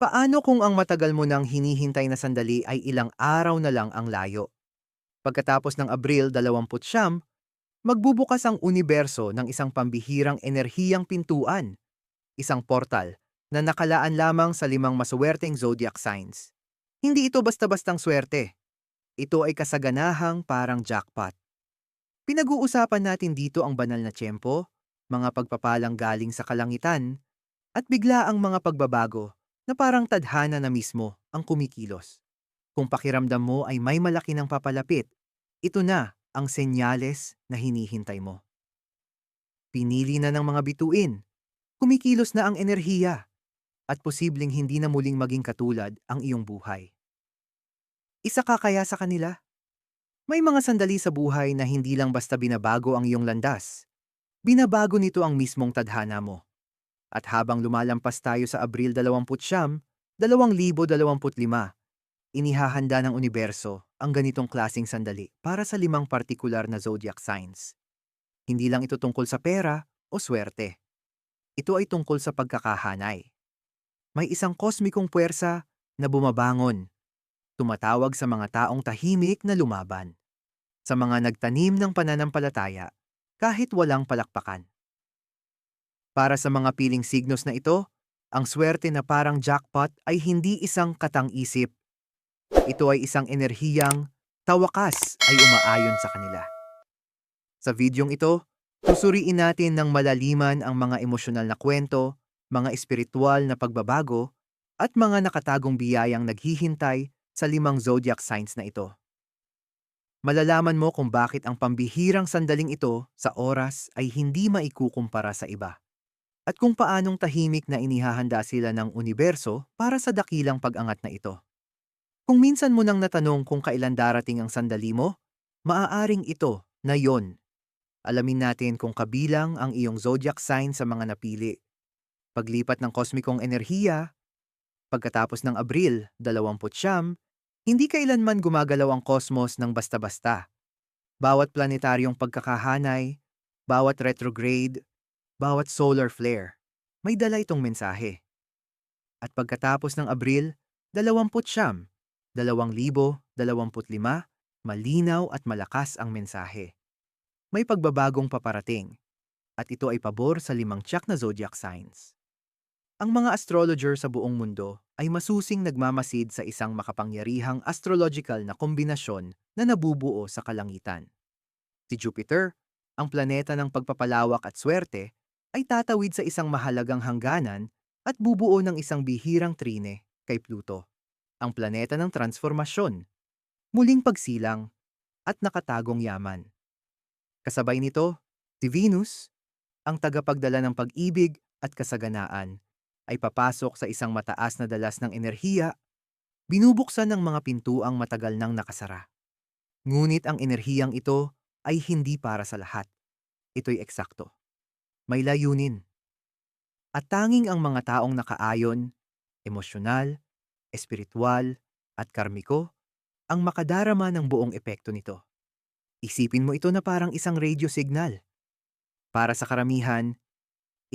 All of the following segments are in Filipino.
Paano kung ang matagal mo nang hinihintay na sandali ay ilang araw na lang ang layo? Pagkatapos ng Abril 29, magbubukas ang universo ng isang pambihirang enerhiyang pintuan, isang portal na nakalaan lamang sa limang maswerteng zodiac signs. Hindi ito basta-bastang swerte. Ito ay kasaganahang parang jackpot. Pinag-uusapan natin dito ang banal na tiyempo, mga pagpapalang galing sa kalangitan, at bigla ang mga pagbabago na parang tadhana na mismo ang kumikilos. Kung pakiramdam mo ay may malaki ng papalapit, ito na ang senyales na hinihintay mo. Pinili na ng mga bituin, kumikilos na ang enerhiya, at posibleng hindi na muling maging katulad ang iyong buhay. Isa ka kaya sa kanila? May mga sandali sa buhay na hindi lang basta binabago ang iyong landas. Binabago nito ang mismong tadhana mo. At habang lumalampas tayo sa Abril 20, 2025, inihahanda ng universo ang ganitong klasing sandali para sa limang partikular na zodiac signs. Hindi lang ito tungkol sa pera o swerte. Ito ay tungkol sa pagkakahanay. May isang kosmikong puwersa na bumabangon, tumatawag sa mga taong tahimik na lumaban, sa mga nagtanim ng pananampalataya kahit walang palakpakan. Para sa mga piling signos na ito, ang swerte na parang jackpot ay hindi isang katang-isip. Ito ay isang enerhiyang tawakas ay umaayon sa kanila. Sa videong ito, susuriin natin ng malaliman ang mga emosyonal na kwento, mga espiritual na pagbabago, at mga nakatagong biyayang naghihintay sa limang zodiac signs na ito. Malalaman mo kung bakit ang pambihirang sandaling ito sa oras ay hindi maikukumpara sa iba at kung paanong tahimik na inihahanda sila ng universo para sa dakilang pag-angat na ito. Kung minsan mo nang natanong kung kailan darating ang sandali mo, maaaring ito na yon. Alamin natin kung kabilang ang iyong zodiac sign sa mga napili. Paglipat ng kosmikong enerhiya, pagkatapos ng Abril 20, hindi kailanman gumagalaw ang kosmos ng basta-basta. Bawat planetaryong pagkakahanay, bawat retrograde, bawat solar flare, may dala itong mensahe. At pagkatapos ng Abril, 20 siyam, 2025, malinaw at malakas ang mensahe. May pagbabagong paparating, at ito ay pabor sa limang tiyak na zodiac signs. Ang mga astrologer sa buong mundo ay masusing nagmamasid sa isang makapangyarihang astrological na kombinasyon na nabubuo sa kalangitan. Si Jupiter, ang planeta ng pagpapalawak at swerte, ay tatawid sa isang mahalagang hangganan at bubuo ng isang bihirang trine kay Pluto, ang planeta ng transformasyon, muling pagsilang, at nakatagong yaman. Kasabay nito, si Venus, ang tagapagdala ng pag-ibig at kasaganaan, ay papasok sa isang mataas na dalas ng enerhiya, binubuksan ng mga pintuang matagal nang nakasara. Ngunit ang enerhiyang ito ay hindi para sa lahat. Ito'y eksakto may layunin. At tanging ang mga taong nakaayon, emosyonal, espiritual, at karmiko ang makadarama ng buong epekto nito. Isipin mo ito na parang isang radio signal. Para sa karamihan,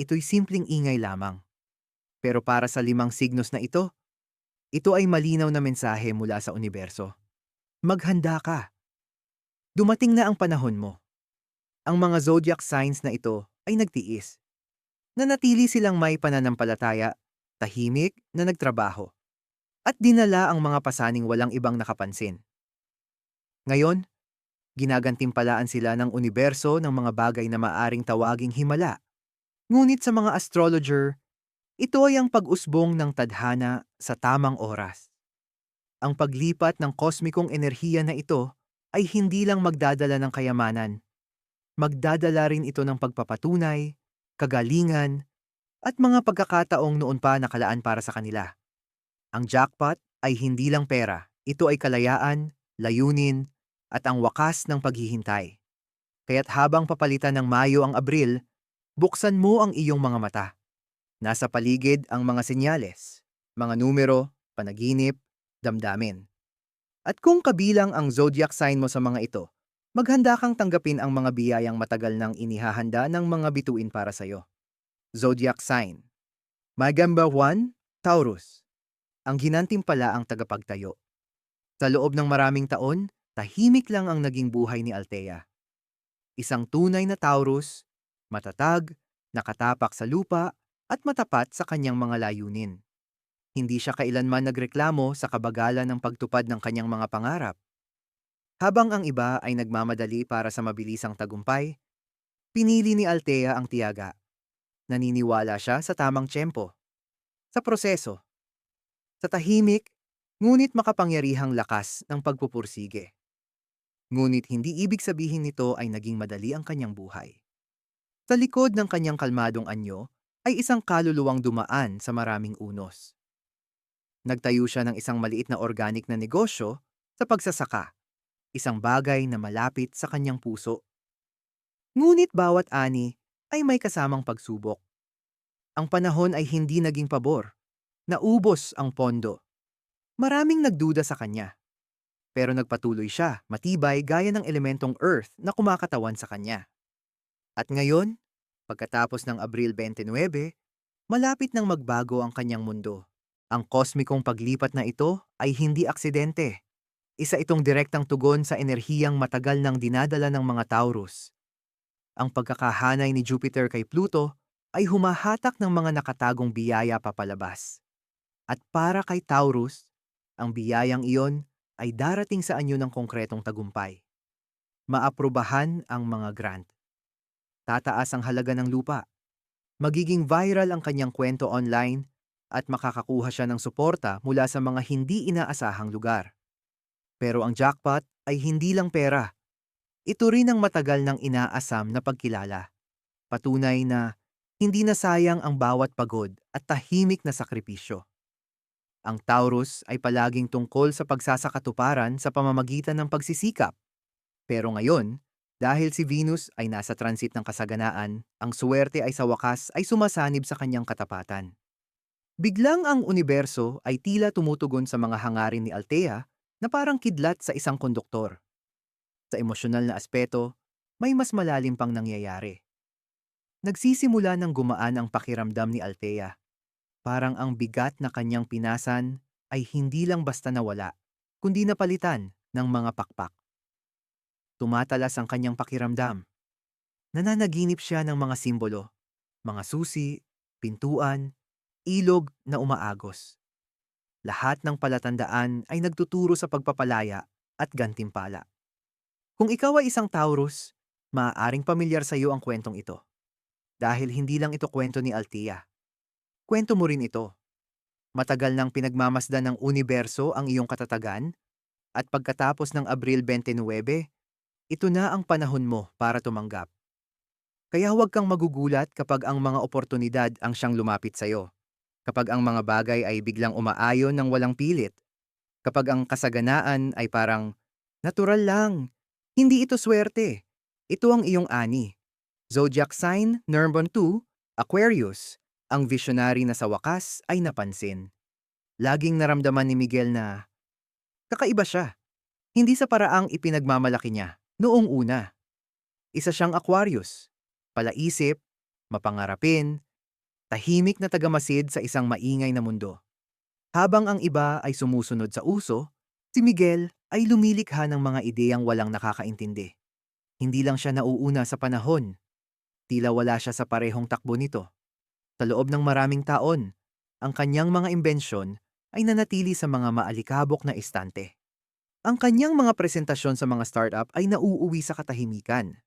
ito'y simpleng ingay lamang. Pero para sa limang signos na ito, ito ay malinaw na mensahe mula sa universo. Maghanda ka. Dumating na ang panahon mo. Ang mga zodiac signs na ito ay nagtiis. Nanatili silang may pananampalataya, tahimik na nagtrabaho, at dinala ang mga pasaning walang ibang nakapansin. Ngayon, ginagantimpalaan sila ng universo ng mga bagay na maaring tawaging himala. Ngunit sa mga astrologer, ito ay ang pag-usbong ng tadhana sa tamang oras. Ang paglipat ng kosmikong enerhiya na ito ay hindi lang magdadala ng kayamanan, magdadala rin ito ng pagpapatunay, kagalingan, at mga pagkakataong noon pa nakalaan para sa kanila. Ang jackpot ay hindi lang pera, ito ay kalayaan, layunin, at ang wakas ng paghihintay. Kaya't habang papalitan ng Mayo ang Abril, buksan mo ang iyong mga mata. Nasa paligid ang mga senyales, mga numero, panaginip, damdamin. At kung kabilang ang zodiac sign mo sa mga ito, maghanda kang tanggapin ang mga biyayang matagal nang inihahanda ng mga bituin para sa iyo. Zodiac Sign Magamba 1, Taurus ang ginantimpala ang tagapagtayo. Sa loob ng maraming taon, tahimik lang ang naging buhay ni Althea. Isang tunay na Taurus, matatag, nakatapak sa lupa, at matapat sa kanyang mga layunin. Hindi siya kailanman nagreklamo sa kabagalan ng pagtupad ng kanyang mga pangarap. Habang ang iba ay nagmamadali para sa mabilisang tagumpay, pinili ni Althea ang tiyaga. Naniniwala siya sa tamang tiyempo, sa proseso, sa tahimik, ngunit makapangyarihang lakas ng pagpupursige. Ngunit hindi ibig sabihin nito ay naging madali ang kanyang buhay. Sa likod ng kanyang kalmadong anyo ay isang kaluluwang dumaan sa maraming unos. Nagtayo siya ng isang maliit na organic na negosyo sa pagsasaka, isang bagay na malapit sa kanyang puso. Ngunit bawat ani ay may kasamang pagsubok. Ang panahon ay hindi naging pabor. Naubos ang pondo. Maraming nagduda sa kanya. Pero nagpatuloy siya, matibay gaya ng elementong Earth na kumakatawan sa kanya. At ngayon, pagkatapos ng Abril 29, malapit nang magbago ang kanyang mundo. Ang kosmikong paglipat na ito ay hindi aksidente. Isa itong direktang tugon sa enerhiyang matagal nang dinadala ng mga Taurus. Ang pagkakahanay ni Jupiter kay Pluto ay humahatak ng mga nakatagong biyaya papalabas. At para kay Taurus, ang biyayang iyon ay darating sa anyo ng konkretong tagumpay. Maaprubahan ang mga grant. Tataas ang halaga ng lupa. Magiging viral ang kanyang kwento online at makakakuha siya ng suporta mula sa mga hindi inaasahang lugar. Pero ang jackpot ay hindi lang pera. Ito rin ang matagal ng inaasam na pagkilala. Patunay na hindi na sayang ang bawat pagod at tahimik na sakripisyo. Ang Taurus ay palaging tungkol sa pagsasakatuparan sa pamamagitan ng pagsisikap. Pero ngayon, dahil si Venus ay nasa transit ng kasaganaan, ang suwerte ay sa wakas ay sumasanib sa kanyang katapatan. Biglang ang universo ay tila tumutugon sa mga hangarin ni Althea na parang kidlat sa isang konduktor. Sa emosyonal na aspeto, may mas malalim pang nangyayari. Nagsisimula ng gumaan ang pakiramdam ni Althea. Parang ang bigat na kanyang pinasan ay hindi lang basta nawala, kundi napalitan ng mga pakpak. Tumatalas ang kanyang pakiramdam. Nananaginip siya ng mga simbolo, mga susi, pintuan, ilog na umaagos. Lahat ng palatandaan ay nagtuturo sa pagpapalaya at gantimpala. Kung ikaw ay isang Taurus, maaaring pamilyar sa iyo ang kwentong ito. Dahil hindi lang ito kwento ni Altia. Kwento mo rin ito. Matagal nang pinagmamasdan ng universo ang iyong katatagan at pagkatapos ng Abril 29, ito na ang panahon mo para tumanggap. Kaya huwag kang magugulat kapag ang mga oportunidad ang siyang lumapit sa iyo kapag ang mga bagay ay biglang umaayon ng walang pilit. Kapag ang kasaganaan ay parang, natural lang, hindi ito swerte. Ito ang iyong ani. Zodiac sign, Nurbon 2, Aquarius, ang visionary na sa wakas ay napansin. Laging naramdaman ni Miguel na kakaiba siya. Hindi sa paraang ipinagmamalaki niya noong una. Isa siyang Aquarius, palaisip, mapangarapin, tahimik na tagamasid sa isang maingay na mundo. Habang ang iba ay sumusunod sa uso, si Miguel ay lumilikha ng mga ideyang walang nakakaintindi. Hindi lang siya nauuna sa panahon. Tila wala siya sa parehong takbo nito. Sa loob ng maraming taon, ang kanyang mga imbensyon ay nanatili sa mga maalikabok na istante. Ang kanyang mga presentasyon sa mga startup ay nauuwi sa katahimikan.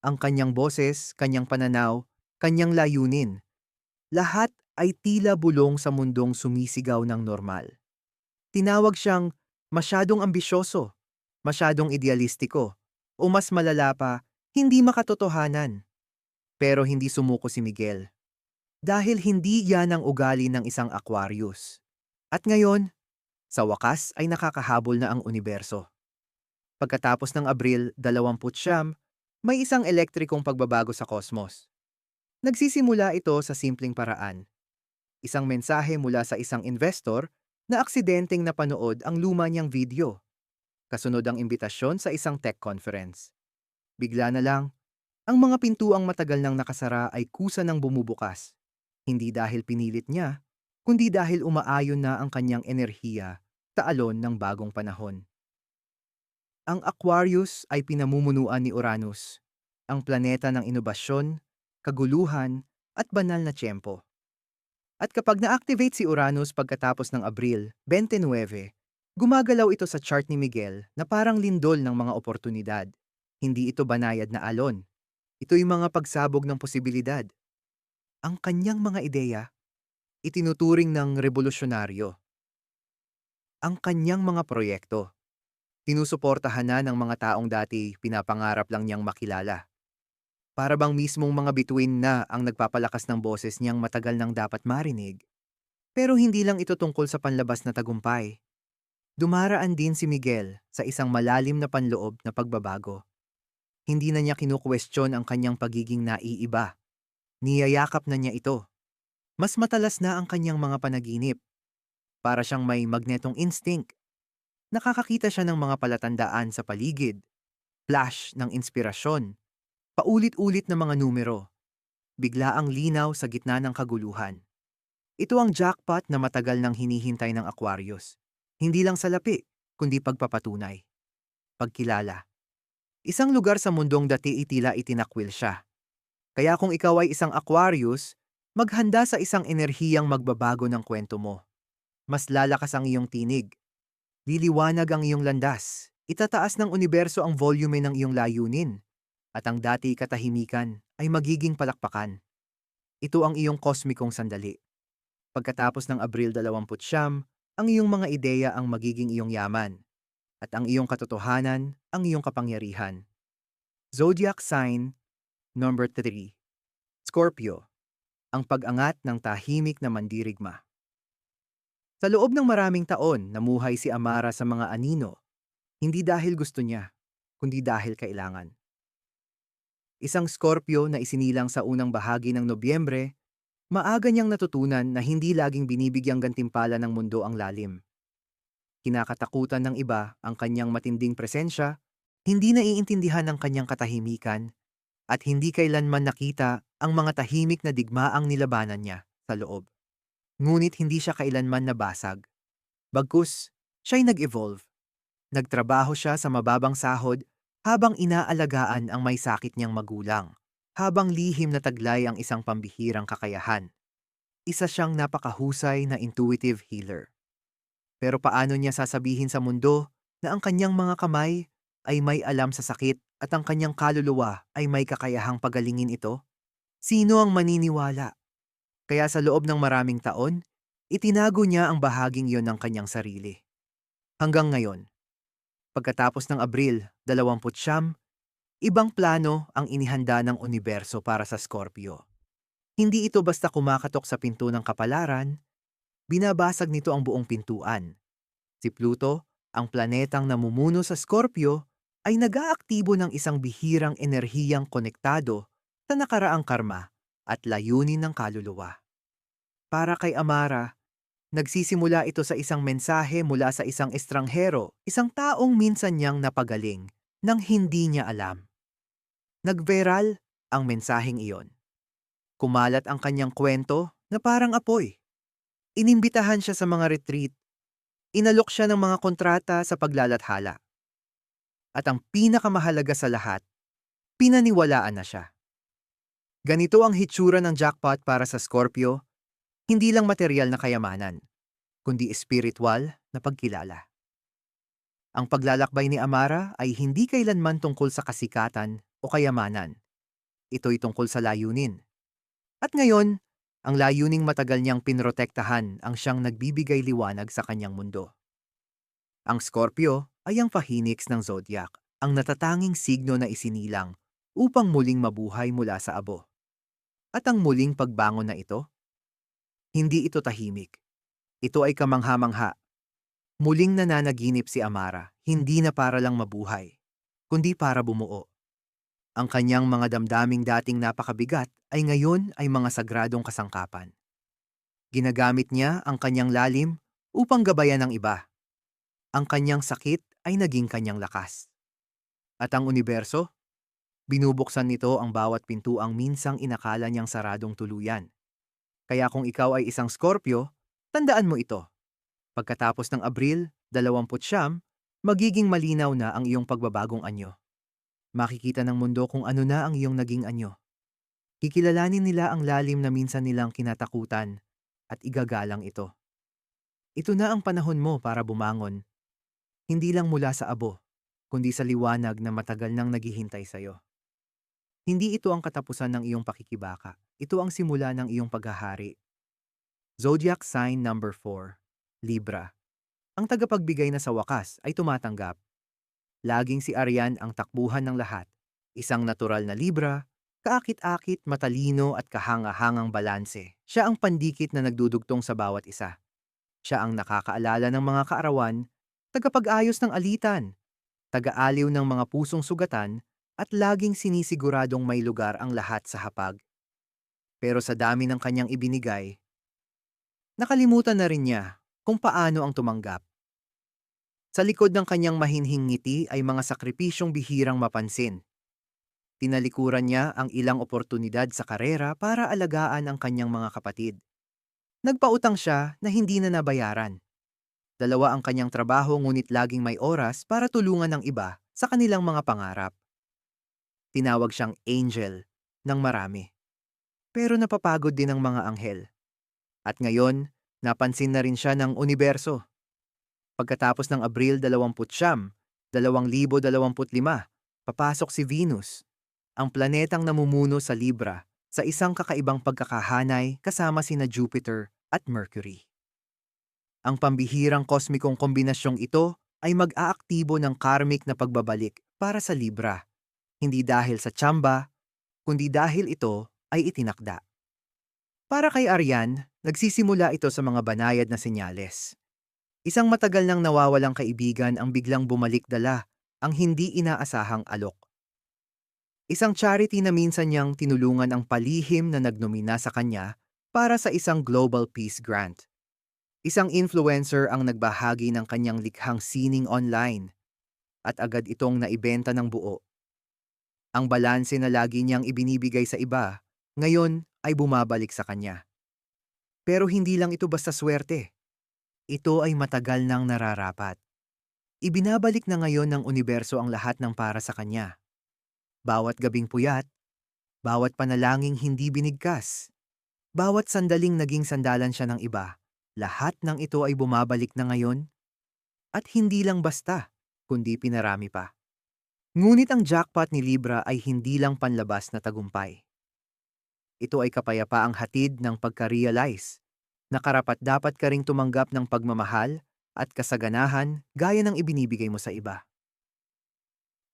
Ang kanyang boses, kanyang pananaw, kanyang layunin lahat ay tila bulong sa mundong sumisigaw ng normal. Tinawag siyang masyadong ambisyoso, masyadong idealistiko, o mas malala pa, hindi makatotohanan. Pero hindi sumuko si Miguel. Dahil hindi yan ang ugali ng isang Aquarius. At ngayon, sa wakas ay nakakahabol na ang universo. Pagkatapos ng Abril 20 may isang elektrikong pagbabago sa kosmos. Nagsisimula ito sa simpleng paraan. Isang mensahe mula sa isang investor na aksidenteng napanood ang luma niyang video. Kasunod ang imbitasyon sa isang tech conference. Bigla na lang, ang mga pintuang matagal nang nakasara ay kusa ng bumubukas. Hindi dahil pinilit niya, kundi dahil umaayon na ang kanyang enerhiya sa alon ng bagong panahon. Ang Aquarius ay pinamumunuan ni Uranus, ang planeta ng inobasyon, kaguluhan, at banal na tiyempo. At kapag na-activate si Uranus pagkatapos ng Abril 29, gumagalaw ito sa chart ni Miguel na parang lindol ng mga oportunidad. Hindi ito banayad na alon. Ito'y mga pagsabog ng posibilidad. Ang kanyang mga ideya, itinuturing ng revolusyonaryo. Ang kanyang mga proyekto, tinusuportahan na ng mga taong dati pinapangarap lang niyang makilala. Para bang mismong mga bituin na ang nagpapalakas ng boses niyang matagal nang dapat marinig. Pero hindi lang ito tungkol sa panlabas na tagumpay. Dumaraan din si Miguel sa isang malalim na panloob na pagbabago. Hindi na niya kinukwestiyon ang kanyang pagiging naiiba. Niyayakap na niya ito. Mas matalas na ang kanyang mga panaginip. Para siyang may magnetong instinct. Nakakakita siya ng mga palatandaan sa paligid. Flash ng inspirasyon. Paulit-ulit na mga numero. Bigla ang linaw sa gitna ng kaguluhan. Ito ang jackpot na matagal nang hinihintay ng Aquarius. Hindi lang sa lapi, kundi pagpapatunay. Pagkilala. Isang lugar sa mundong dati itila itinakwil siya. Kaya kung ikaw ay isang Aquarius, maghanda sa isang enerhiyang magbabago ng kwento mo. Mas lalakas ang iyong tinig. Liliwanag ang iyong landas. Itataas ng universo ang volume ng iyong layunin. At ang dati katahimikan ay magiging palakpakan. Ito ang iyong kosmikong sandali. Pagkatapos ng Abril 20 ang iyong mga ideya ang magiging iyong yaman. At ang iyong katotohanan ang iyong kapangyarihan. Zodiac sign number 3. Scorpio. Ang pag-angat ng tahimik na mandirigma. Sa loob ng maraming taon, namuhay si Amara sa mga anino, hindi dahil gusto niya, kundi dahil kailangan. Isang Scorpio na isinilang sa unang bahagi ng Nobyembre, maaga niyang natutunan na hindi laging binibigyang gantimpala ng mundo ang lalim. Kinakatakutan ng iba ang kanyang matinding presensya, hindi naiintindihan ang kanyang katahimikan, at hindi kailanman nakita ang mga tahimik na digmaang nilabanan niya sa loob. Ngunit hindi siya kailanman nabasag. Bagkus, siya'y nag-evolve. Nagtrabaho siya sa mababang sahod habang inaalagaan ang may sakit niyang magulang, habang lihim na taglay ang isang pambihirang kakayahan. Isa siyang napakahusay na intuitive healer. Pero paano niya sasabihin sa mundo na ang kanyang mga kamay ay may alam sa sakit at ang kanyang kaluluwa ay may kakayahang pagalingin ito? Sino ang maniniwala? Kaya sa loob ng maraming taon, itinago niya ang bahaging yon ng kanyang sarili. Hanggang ngayon, pagkatapos ng Abril 20 ibang plano ang inihanda ng universo para sa Scorpio. Hindi ito basta kumakatok sa pinto ng kapalaran, binabasag nito ang buong pintuan. Si Pluto, ang planetang namumuno sa Scorpio, ay nag-aaktibo ng isang bihirang enerhiyang konektado sa nakaraang karma at layunin ng kaluluwa. Para kay Amara, nagsisimula ito sa isang mensahe mula sa isang estranghero, isang taong minsan niyang napagaling nang hindi niya alam. Nagveral ang mensaheng iyon. Kumalat ang kanyang kwento na parang apoy. Inimbitahan siya sa mga retreat. Inalok siya ng mga kontrata sa paglalathala. At ang pinakamahalaga sa lahat, pinaniwalaan na siya. Ganito ang hitsura ng jackpot para sa Scorpio, hindi lang material na kayamanan, kundi espiritual na pagkilala. Ang paglalakbay ni Amara ay hindi kailanman tungkol sa kasikatan o kayamanan. Ito'y tungkol sa layunin. At ngayon, ang layuning matagal niyang pinrotektahan ang siyang nagbibigay liwanag sa kanyang mundo. Ang Scorpio ay ang phoenix ng zodiac, ang natatanging signo na isinilang upang muling mabuhay mula sa abo. At ang muling pagbangon na ito? Hindi ito tahimik. Ito ay kamangha-mangha. Muling nananaginip si Amara, hindi na para lang mabuhay, kundi para bumuo. Ang kanyang mga damdaming dating napakabigat ay ngayon ay mga sagradong kasangkapan. Ginagamit niya ang kanyang lalim upang gabayan ng iba. Ang kanyang sakit ay naging kanyang lakas. At ang universo, Binubuksan nito ang bawat pintuang minsang inakala niyang saradong tuluyan. Kaya kung ikaw ay isang Scorpio, Tandaan mo ito. Pagkatapos ng Abril 29, magiging malinaw na ang iyong pagbabagong anyo. Makikita ng mundo kung ano na ang iyong naging anyo. Kikilalanin nila ang lalim na minsan nilang kinatakutan at igagalang ito. Ito na ang panahon mo para bumangon. Hindi lang mula sa abo, kundi sa liwanag na matagal nang naghihintay sa iyo. Hindi ito ang katapusan ng iyong pakikibaka. Ito ang simula ng iyong paghahari. Zodiac sign number 4, Libra. Ang tagapagbigay na sa wakas ay tumatanggap. Laging si Arian ang takbuhan ng lahat. Isang natural na Libra, kaakit-akit, matalino at kahanga-hangang balanse. Siya ang pandikit na nagdudugtong sa bawat isa. Siya ang nakakaalala ng mga kaarawan, tagapag-ayos ng alitan, taga-aliw ng mga pusong sugatan, at laging sinisiguradong may lugar ang lahat sa hapag. Pero sa dami ng kanyang ibinigay, nakalimutan na rin niya kung paano ang tumanggap. Sa likod ng kanyang mahinhing ngiti ay mga sakripisyong bihirang mapansin. Tinalikuran niya ang ilang oportunidad sa karera para alagaan ang kanyang mga kapatid. Nagpautang siya na hindi na nabayaran. Dalawa ang kanyang trabaho ngunit laging may oras para tulungan ng iba sa kanilang mga pangarap. Tinawag siyang angel ng marami. Pero napapagod din ang mga anghel. At ngayon, napansin na rin siya ng universo. Pagkatapos ng Abril 20, 2025, papasok si Venus, ang planetang namumuno sa Libra, sa isang kakaibang pagkakahanay kasama sina Jupiter at Mercury. Ang pambihirang kosmikong kombinasyong ito ay mag-aaktibo ng karmic na pagbabalik para sa Libra, hindi dahil sa tsamba, kundi dahil ito ay itinakda. Para kay Aryan, nagsisimula ito sa mga banayad na senyales. Isang matagal nang nawawalang kaibigan ang biglang bumalik dala ang hindi inaasahang alok. Isang charity na minsan niyang tinulungan ang palihim na nagnomina sa kanya para sa isang Global Peace Grant. Isang influencer ang nagbahagi ng kanyang likhang sining online at agad itong naibenta ng buo. Ang balanse na lagi niyang ibinibigay sa iba, ngayon ay bumabalik sa kanya. Pero hindi lang ito basta swerte. Ito ay matagal nang nararapat. Ibinabalik na ngayon ng universo ang lahat ng para sa kanya. Bawat gabing puyat, bawat panalangin hindi binigkas, bawat sandaling naging sandalan siya ng iba, lahat ng ito ay bumabalik na ngayon. At hindi lang basta, kundi pinarami pa. Ngunit ang jackpot ni Libra ay hindi lang panlabas na tagumpay. Ito ay kapayapaang hatid ng pagka-realize na karapat dapat ka ring tumanggap ng pagmamahal at kasaganahan gaya ng ibinibigay mo sa iba.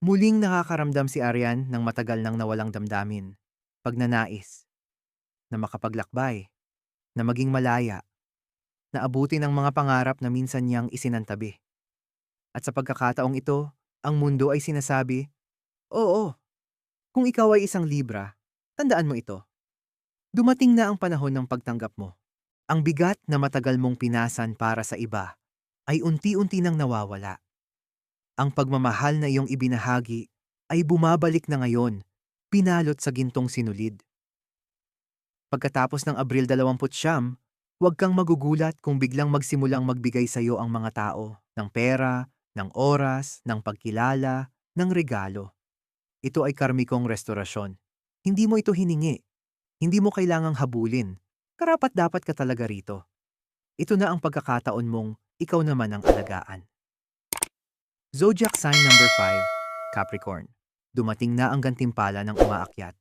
Muling nakakaramdam si Arian ng matagal nang nawalang damdamin, pagnanais, na makapaglakbay, na maging malaya, na abutin ang mga pangarap na minsan niyang isinantabi. At sa pagkakataong ito, ang mundo ay sinasabi, Oo, kung ikaw ay isang Libra, tandaan mo ito. Dumating na ang panahon ng pagtanggap mo. Ang bigat na matagal mong pinasan para sa iba ay unti-unti nang nawawala. Ang pagmamahal na iyong ibinahagi ay bumabalik na ngayon, pinalot sa gintong sinulid. Pagkatapos ng Abril 20 huwag kang magugulat kung biglang magsimulang magbigay sa iyo ang mga tao ng pera, ng oras, ng pagkilala, ng regalo. Ito ay karmikong restorasyon. Hindi mo ito hiningi. Hindi mo kailangang habulin. Karapat dapat ka talaga rito. Ito na ang pagkakataon mong ikaw naman ang alagaan. Zodiac sign number 5, Capricorn. Dumating na ang gantimpala ng umaakyat.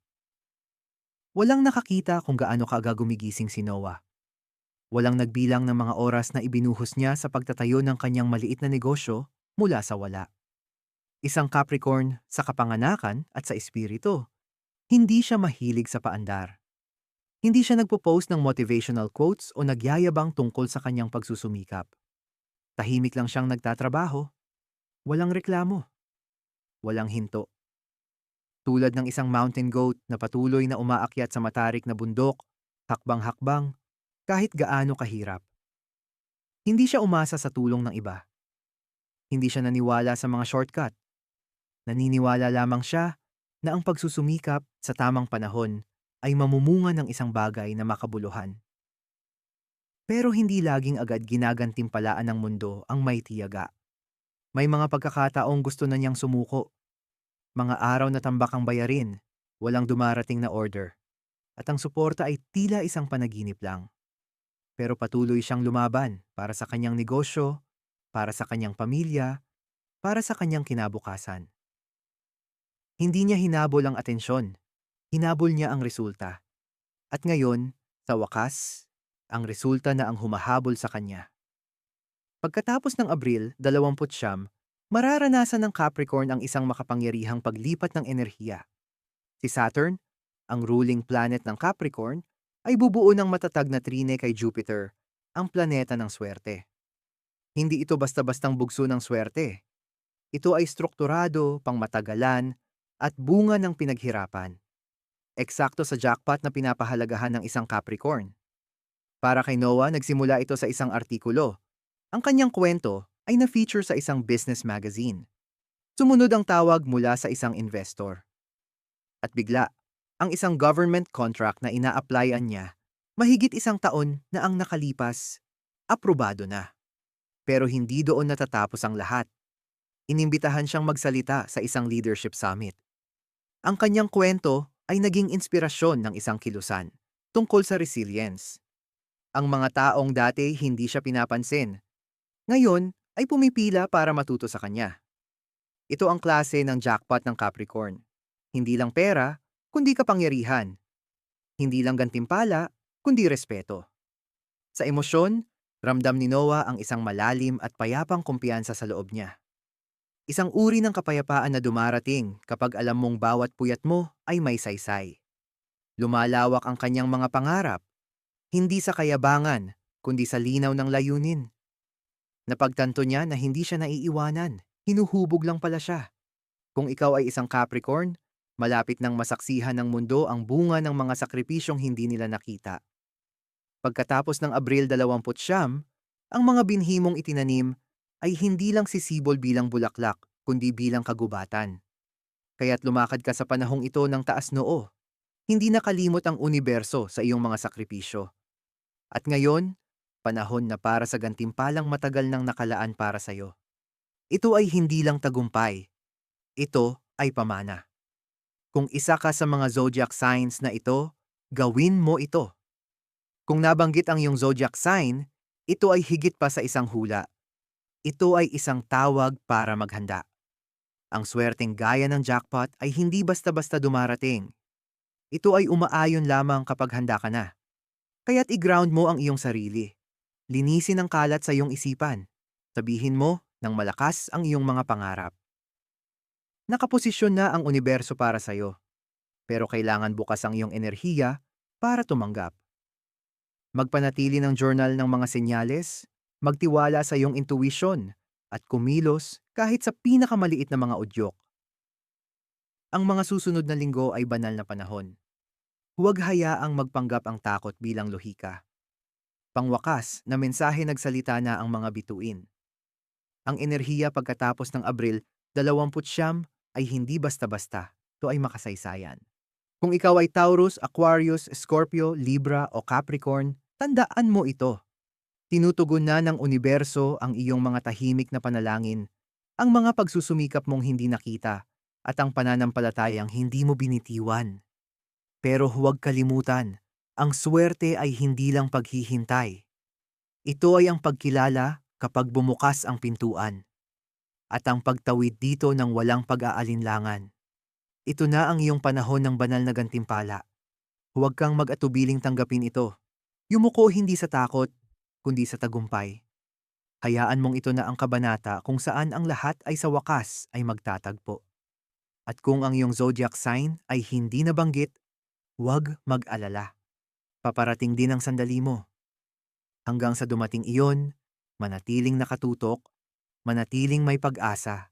Walang nakakita kung gaano kaaga gumigising si Noah. Walang nagbilang ng mga oras na ibinuhos niya sa pagtatayo ng kanyang maliit na negosyo mula sa wala. Isang Capricorn sa kapanganakan at sa espiritu. Hindi siya mahilig sa paandar. Hindi siya nagpo-post ng motivational quotes o nagyayabang tungkol sa kanyang pagsusumikap. Tahimik lang siyang nagtatrabaho Walang reklamo. Walang hinto. Tulad ng isang mountain goat na patuloy na umaakyat sa matarik na bundok, hakbang-hakbang, kahit gaano kahirap. Hindi siya umasa sa tulong ng iba. Hindi siya naniwala sa mga shortcut. Naniniwala lamang siya na ang pagsusumikap sa tamang panahon ay mamumunga ng isang bagay na makabuluhan. Pero hindi laging agad ginagantimpalaan ng mundo ang may tiyaga. May mga pagkakataong gusto na niyang sumuko. Mga araw na tambak ang bayarin, walang dumarating na order. At ang suporta ay tila isang panaginip lang. Pero patuloy siyang lumaban para sa kanyang negosyo, para sa kanyang pamilya, para sa kanyang kinabukasan. Hindi niya hinabol ang atensyon. Hinabol niya ang resulta. At ngayon, sa wakas, ang resulta na ang humahabol sa kanya. Pagkatapos ng Abril 29, mararanasan ng Capricorn ang isang makapangyarihang paglipat ng enerhiya. Si Saturn, ang ruling planet ng Capricorn, ay bubuo ng matatag na trine kay Jupiter, ang planeta ng swerte. Hindi ito basta-bastang bugso ng swerte. Ito ay strukturado, pangmatagalan, at bunga ng pinaghirapan. Eksakto sa jackpot na pinapahalagahan ng isang Capricorn. Para kay Noah, nagsimula ito sa isang artikulo. Ang kanyang kwento ay na-feature sa isang business magazine. Sumunod ang tawag mula sa isang investor. At bigla, ang isang government contract na ina-applyan niya, mahigit isang taon na ang nakalipas, aprobado na. Pero hindi doon natatapos ang lahat. Inimbitahan siyang magsalita sa isang leadership summit. Ang kanyang kwento ay naging inspirasyon ng isang kilusan tungkol sa resilience. Ang mga taong dati hindi siya pinapansin. Ngayon ay pumipila para matuto sa kanya. Ito ang klase ng jackpot ng Capricorn. Hindi lang pera, kundi kapangyarihan. Hindi lang gantimpala, kundi respeto. Sa emosyon, ramdam ni Noah ang isang malalim at payapang kumpiyansa sa loob niya. Isang uri ng kapayapaan na dumarating kapag alam mong bawat puyat mo ay may saysay. Lumalawak ang kanyang mga pangarap, hindi sa kayabangan, kundi sa linaw ng layunin. Napagtanto niya na hindi siya naiiwanan, hinuhubog lang pala siya. Kung ikaw ay isang Capricorn, malapit nang masaksihan ng mundo ang bunga ng mga sakripisyong hindi nila nakita. Pagkatapos ng Abril 20, ang mga binhimong itinanim ay hindi lang sisibol bilang bulaklak, kundi bilang kagubatan. Kaya't lumakad ka sa panahong ito ng taas noo. Hindi nakalimot ang universo sa iyong mga sakripisyo. At ngayon, panahon na para sa gantimpalang matagal nang nakalaan para sa iyo. Ito ay hindi lang tagumpay. Ito ay pamana. Kung isa ka sa mga zodiac signs na ito, gawin mo ito. Kung nabanggit ang iyong zodiac sign, ito ay higit pa sa isang hula. Ito ay isang tawag para maghanda. Ang swerteng gaya ng jackpot ay hindi basta-basta dumarating. Ito ay umaayon lamang kapag handa ka na. Kaya't i-ground mo ang iyong sarili. Linisin ang kalat sa iyong isipan. Sabihin mo ng malakas ang iyong mga pangarap. Nakaposisyon na ang universo para sa iyo. Pero kailangan bukas ang iyong enerhiya para tumanggap. Magpanatili ng journal ng mga senyales, magtiwala sa iyong intuition, at kumilos kahit sa pinakamaliit na mga udyok. Ang mga susunod na linggo ay banal na panahon. Huwag hayaang magpanggap ang takot bilang lohika. Pangwakas na mensahe nagsalita na ang mga bituin. Ang enerhiya pagkatapos ng Abril 20 ay hindi basta-basta, ito ay makasaysayan. Kung ikaw ay Taurus, Aquarius, Scorpio, Libra o Capricorn, tandaan mo ito. Tinutugon na ng universo ang iyong mga tahimik na panalangin, ang mga pagsusumikap mong hindi nakita, at ang pananampalatayang hindi mo binitiwan. Pero huwag kalimutan, ang swerte ay hindi lang paghihintay. Ito ay ang pagkilala kapag bumukas ang pintuan. At ang pagtawid dito ng walang pag-aalinlangan. Ito na ang iyong panahon ng banal na gantimpala. Huwag kang mag-atubiling tanggapin ito. Yumuko hindi sa takot, kundi sa tagumpay. Hayaan mong ito na ang kabanata kung saan ang lahat ay sa wakas ay magtatagpo. At kung ang iyong zodiac sign ay hindi nabanggit, huwag mag-alala. Paparating din ang sandali mo. Hanggang sa dumating iyon, manatiling nakatutok, manatiling may pag-asa,